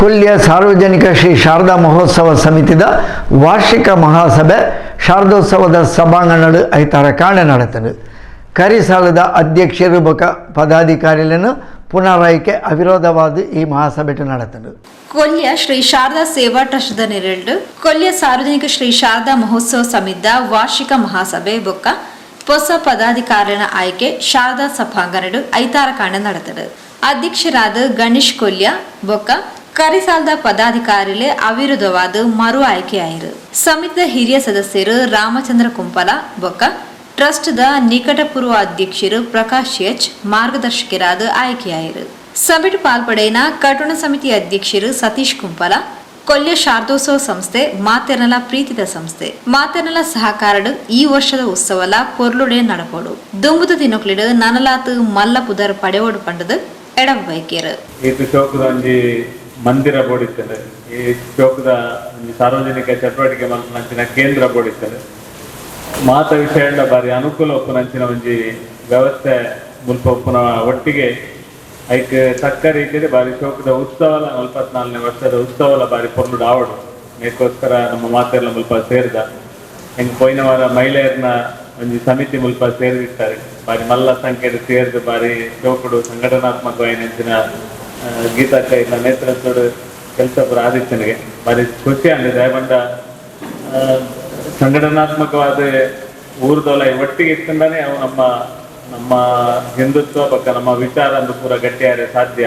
ಕೊಲ್ಲಿಯ ಸಾರ್ವಜನಿಕ ಶ್ರೀ ಶಾರದಾ ಮಹೋತ್ಸವ ಸಮಿತಿದ ವಾರ್ಷಿಕ ಮಹಾಸಭೆ ಶಾರದೋತ್ಸವದ ಸಭಾಂಗಣ ಐತಾರ ಕಾಣೆ ನಡೆತನು ಕರಿಸಾಲದ ಅಧ್ಯಕ್ಷರು ಬೊಕ ಪದಾಧಿಕಾರಿಗಳನ್ನು ಪುನರಾಯ್ಕೆ ಅವಿರೋಧವಾದ ಈ ಮಹಾಸಭೆ ನಡೆತನು ಕೊಲ್ಯ ಶ್ರೀ ಶಾರದಾ ಸೇವಾ ಟ್ರಸ್ಟ್ದ ನೆರಳು, ಕೊಲ್ಯ ಸಾರ್ವಜನಿಕ ಶ್ರೀ ಶಾರದಾ ಮಹೋತ್ಸವ ಸಮಿತಿದ ವಾರ್ಷಿಕ ಮಹಾಸಭೆ ಬೊಕ್ಕ ಹೊಸ ಪದಾಧಿಕಾರಿನ ಆಯ್ಕೆ ಶಾರದಾ ಸಭಾಂಗಣಡು ಐತಾರ ಕಾಣೆ ನಡೆತನು ಅಧ್ಯಕ್ಷರಾದ ಗಣೇಶ್ ಕೊಲ್ಯ ಬೊಕ್ಕ ಕರಿಸಾಲದ ಪದಾಧಿಕಾರಿಲೆ ಅವಿರುದ್ಧವಾದ ಮರು ಆಯ್ಕೆಯಾಯಿರು ಸಮಿತಿಯ ಹಿರಿಯ ಸದಸ್ಯರು ರಾಮಚಂದ್ರ ಕುಂಪಲ, ಬೊಕ್ಕ, ಟ್ರಸ್ಟ್ದ ನಿಕಟಪೂರ್ವ ಅಧ್ಯಕ್ಷರು ಪ್ರಕಾಶ್ ಎಚ್ ಮಾರ್ಗದರ್ಶಕರಾದ ಆಯ್ಕೆಯಾಯಿರು ಸಮಿಟ್ ಪಾಲ್ಪಡೈನ ಕಟುಣ ಸಮಿತಿ ಅಧ್ಯಕ್ಷರು ಸತೀಶ್ ಕುಂಪಲ, ಕೊಲ್ಯ ಶಾರದೋತ್ಸವ ಸಂಸ್ಥೆ ಮಾತೆರ್ನಲ ಪ್ರೀತಿದ ಸಂಸ್ಥೆ. ಮಾತೆರ್ನಲ ಸಹಕಾರಡು ಈ ವರ್ಷದ ಉತ್ಸವಲ ಪೊರ್ಲುಡೆ ನಡಪೋಡು. ದುಂಬುದ ದಿನಕ್ಲಿಡು ನನಲಾತು ಮಲ್ಲ ಪುದರ್ ಪಡೆಯೋಡು ಪಂಡದು ಎಡವ ಮಂದಿರ ಬೋಡಿಸ್ತದೆ ಈ ಚೌಕದ ಸಾರ್ವಜನಿಕ ಚಟುವಟಿಕೆ ಮಲ್ಪನಂಚಿನ ಕೇಂದ್ರ ಬೋಡಿಸ್ತದೆ ಮಾತ ವಿಷಯ ಬಾರಿ ಅನುಕೂಲ ಒಪ್ಪುನಂಚಿನ ಒಂಜಿ ವ್ಯವಸ್ಥೆ ಮುಲ್ಪ ಒಪ್ಪುನ ಒಟ್ಟಿಗೆ ಐಕ್ ತಕ್ಕ ರೀತಿಯಲ್ಲಿ ಬಾರಿ ಚೌಕದ ಉತ್ಸವಲ ನಲ್ವತ್ನಾಲ್ಕನೇ ವರ್ಷದ ಉತ್ಸವಲ ಬಾರಿ ಪೊರ್ಲುಡು ಆವಡು. ಇದಕ್ಕೋಸ್ಕರ ನಮ್ಮ ಮಾತೆಲ್ಲ ಮುಲ್ಪ ಸೇರಿದ. ಹೆಂಗ್ ಪೋಯಿನ ವಾರ ಮಹಿಳೆಯರನ್ನ ಒಂಜಿ ಸಮಿತಿ ಮುಲ್ಪ ಸೇರಿರ್ತಾರೆ ಬಾರಿ ಮಲ್ಲ ಸಂಖ್ಯೆಡ್ ಸೇರಿದು ಬಾರಿ ಚೌಕಡು ಸಂಘಟನಾತ್ಮಕವಾಯಿನಂಚಿನ ಆ, ಇಲ್ಲ ನೇತೃತ್ವದ ಕೆಲಸ ಪುರ ಆದಿತ್ಯನಿಗೆ. ಬಾರಿ ಖುಷಿ ಅಂದಿದೆ ಬಂದ ಸಂಘಟನಾತ್ಮಕವಾದ ಊರ್ದೊಲ ಒಟ್ಟಿಗೆ ಇಟ್ಕೊಂಡಾನೆ ಅವು ನಮ್ಮ ನಮ್ಮ ಹಿಂದುತ್ವ ಪಕ್ಕ ನಮ್ಮ ವಿಚಾರ ಅಂದು ಪೂರ ಗಟ್ಟಿಯಾರೆ ಸಾಧ್ಯ.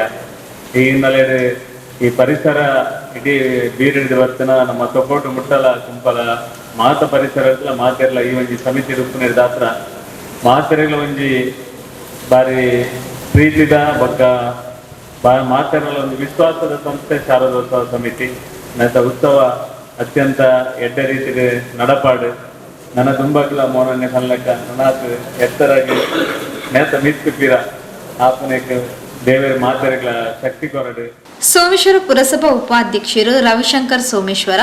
ಈ ಹಿನ್ನೆಲೆಯಲ್ಲಿ ಈ ಪರಿಸರ ಇಡೀ ಬೀರಿಡಿದ ವರ್ತನ ನಮ್ಮ ತೊಕೋಟು ಮುಟ್ಟಲ ಕುಂಪಲ ಮಾತ ಪರಿಸರ ಮಾತೆರ್ಲ ಈ ಒಂಜಿ ಸಮಿತಿ ರೂಪುನ ದಾತ್ರ. ಮಾತೆರೆಗಳ ಒಂಜಿ ಬಾರಿ ಪ್ರೀತಿದ ಬೊಕ್ಕ ಮಾತೆರಲ ಒಂದು ವಿಶ್ವಾಸದ ಸಂಸ್ಥೆ, ಶಾರದೋತ್ಸವ ಸಮಿತಿ. ನನ್ನ ಉತ್ಸವ ಅತ್ಯಂತ ಎಡ್ಡ ರೀತಿಗೆ ನಡಪಾಡು. ನನ್ನ ದುಂಬಕ್ಲ ಮೋನನೆ ಸಲ್ಲಕ್ಕ ನನಾತ್ ಎತ್ತರಾಗಿ ನೇತ ಮಿತ್ತು ಆತನಕ್ಕೆ ದೇವರ ಮಾತರೆಗಳ ಶಕ್ತಿ ಕೊರಡು. ಸೋಮೇಶ್ವರ ಪುರಸಭಾ ಉಪಾಧ್ಯಕ್ಷರು ರವಿಶಂಕರ್ ಸೋಮೇಶ್ವರ,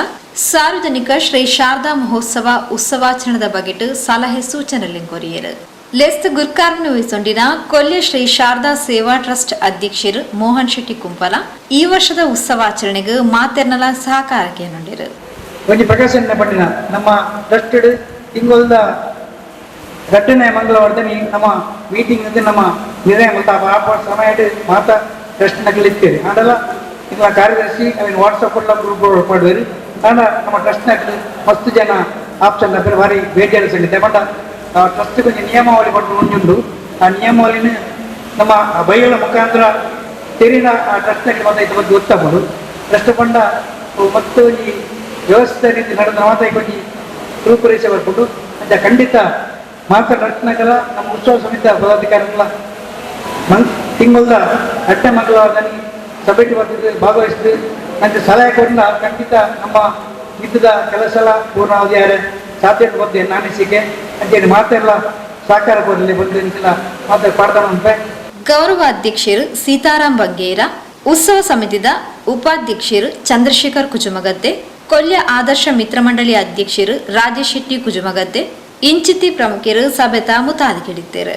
ಸಾರ್ವಜನಿಕ ಶ್ರೀ ಶಾರದಾ ಮಹೋತ್ಸವ ಉತ್ಸವಾಚರಣದ ಬಗೆಟ್ ಸಲಹೆ ಸೂಚನೆ ಕೊರಿಯರು ಲೆಸ್ತ್ ಗುರ್ಕಾರ್ನ ವಹಿಸೊಂಡಿನ ಕೊಲ್ಯ ಶ್ರೀ ಶಾರದಾ ಸೇವಾ ಟ್ರಸ್ಟ್ ಅಧ್ಯಕ್ಷರು ಮೋಹನ್ ಶೆಟ್ಟಿ ಕುಂಪಲ ಈ ವರ್ಷದ ಉತ್ಸವಾಚರಣೆಗೆ ಮಾತೆರ್ನಲ ಸಹಕಾರಕ್ಕೆ ಒಂಜಿ ಪ್ರಕಾಶನ ಪಟ್ಟಿನ ನಮ್ಮ ಟ್ರಸ್ಟೆಡ್ ತಿಂಗಳದ ಘಟನೆ ಮಂಗಳವಾರದಲ್ಲಿ ನಮ್ಮ ಮೀಟಿಂಗ್ ಅಂದ್ರೆ ನಮ್ಮ ನಿರ್ಣಯ ಮತ್ತು ಆ ಸಮಯ ಮಾತಾ ಟ್ರಸ್ಟ್ ನಕಲಿತ್ತೇವೆ. ಆಡಲ್ಲ ಈಗ ಕಾರ್ಯದರ್ಶಿ ಅವನ್ ವಾಟ್ಸಪ್ ಎಲ್ಲ ಗ್ರೂಪ್ ಮಾಡುವರು ಆಂಡ ನಮ್ಮ ಟ್ರಸ್ಟ್ ನಕಲಿ ಮಸ್ತ್ ಜನ ಆಪ್ಷನ್ ಭಾರಿ ಬೇಜಾರು ಸಂಗತಿ. ಬಂಡ ಟ್ರಸ್ಟ್ ಬಗ್ಗೆ ನಿಯಮಾವಳಿ ಪಟ್ಟು ಉಂಟುಂಡು ಆ ನಿಯಮಾವಳಿನ ನಮ್ಮ ಬೈಗಳ ಮುಖಾಂತರ ತೆರಿನ ಆ ಟ್ರಸ್ಟ್ ನಗಲಿ ಇದ್ರ ಇದು ಬಗ್ಗೆ ಗೊತ್ತಾಗ್ಬೋದು. ಟ್ರಸ್ಟ್ ಬಂಡ ಮತ್ತು ಈ ವ್ಯವಸ್ಥೆ ರೀತಿ ನಡೆದ ಮಾತಾಡಿ ಬಗ್ಗೆ ರೂಪುರೇಷೆ ಬರ್ಕೊಂಡು ಅಂತ ಖಂಡಿತ ಮಾತಾಡ್ನಕಲ್ಲ ನಮ್ಮ ಉತ್ಸವ ಸಮಿತ ಪದಾಧಿಕಾರಿಗಳ ಮನ್ ತಿಂಗಳ ಅಟ್ಟೆ ಮಂಗಳವಾರದಲ್ಲಿ ಸಭೆಗೆ ಬರ್ತಿದ್ದು ಭಾಗವಹಿಸಿದ್ದು ಅಂತ ಸಲಹೆ ಕೊಡಲ ಖಂಡಿತ ನಮ್ಮ ಯುದ್ಧದ ಕೆಲಸ ಎಲ್ಲ ಸಾಧ್ಯತೆ ಬಗ್ಗೆ ಬಂದೆ ನಾನಿಸಿಕೆ. ಅಂತೇಳಿ ಮಾತೆಲ್ಲ ಸಹಕಾರ ಕೊಡಲಿ ಬಂದು ಅಂತೆಲ್ಲ ಮಾತಾಡಿ ಪಾಡ್ತಾನಂತೆ ಗೌರವ ಅಧ್ಯಕ್ಷರು ಸೀತಾರಾಮ್ ಬಗ್ಗೇರ ಉತ್ಸವ ಸಮಿತಿದ ಉಪಾಧ್ಯಕ್ಷರು ಚಂದ್ರಶೇಖರ್ ಕುಜುಮಗದ್ದೆ, ಕೊಲ್ಯ ಆದರ್ಶ ಮಿತ್ರ ಮಂಡಳಿ ಅಧ್ಯಕ್ಷರು ರಾಜೇಶ್ ಶೆಟ್ಟಿ ಕುಜುಮಗದ್ದೆ, ಇಂಚಿತಿ ಪ್ರಮುಖರು ಸಭೆತ ಮುತಾದಿಗಿಡಿದ್ದೇರು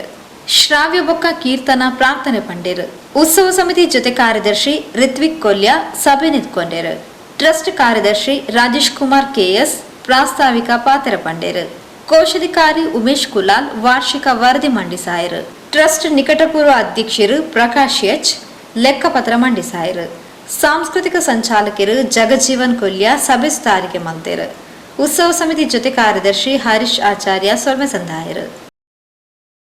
ಶ್ರಾವ್ಯ ಬೊಕ್ಕ ಕೀರ್ತನ ಪ್ರಾರ್ಥನೆ ಪಂಡೇರು. ಉತ್ಸವ ಸಮಿತಿ ಜೊತೆ ಕಾರ್ಯದರ್ಶಿ ರಿತ್ವಿಕ್ ಕೊಲ್ಯ ಸಭೆ ನಿಂತ್ಕೊಂಡೇರು. ಟ್ರಸ್ಟ್ ಕಾರ್ಯದರ್ಶಿ ರಾಜೇಶ್ ಕುಮಾರ್ ಕೆಎಸ್ ಪ್ರಾಸ್ತಾವಿಕ ಪಾತ್ರ ಪಂಡೇರು. ಕೋಶಾಧಿಕಾರಿ ಉಮೇಶ್ ಕುಲಾಲ್, ವಾರ್ಷಿಕ ವರದಿ ಮಂಡಿಸಾಯರು. ಟ್ರಸ್ಟ್ ನಿಕಟಪೂರ್ವ ಅಧ್ಯಕ್ಷರು ಪ್ರಕಾಶ್ ಎಚ್, ಲೆಕ್ಕಪತ್ರ ಮಂಡಿಸಾಯರು. ಸಾಂಸ್ಕೃತಿಕ ಸಂಚಾಲಕರು ಜಗಜೀವನ್ ಕೊಲ್ಯ, ಸಭೆ ಸುಧಾರಿಕೆ ಉತ್ಸವ ಸಮಿತಿ ಜೊತೆ ಕಾರ್ಯದರ್ಶಿ ಹರೀಶ್ ಆಚಾರ್ಯ ಸೊಲ್ಮೆ ಸಂದಾಯರು.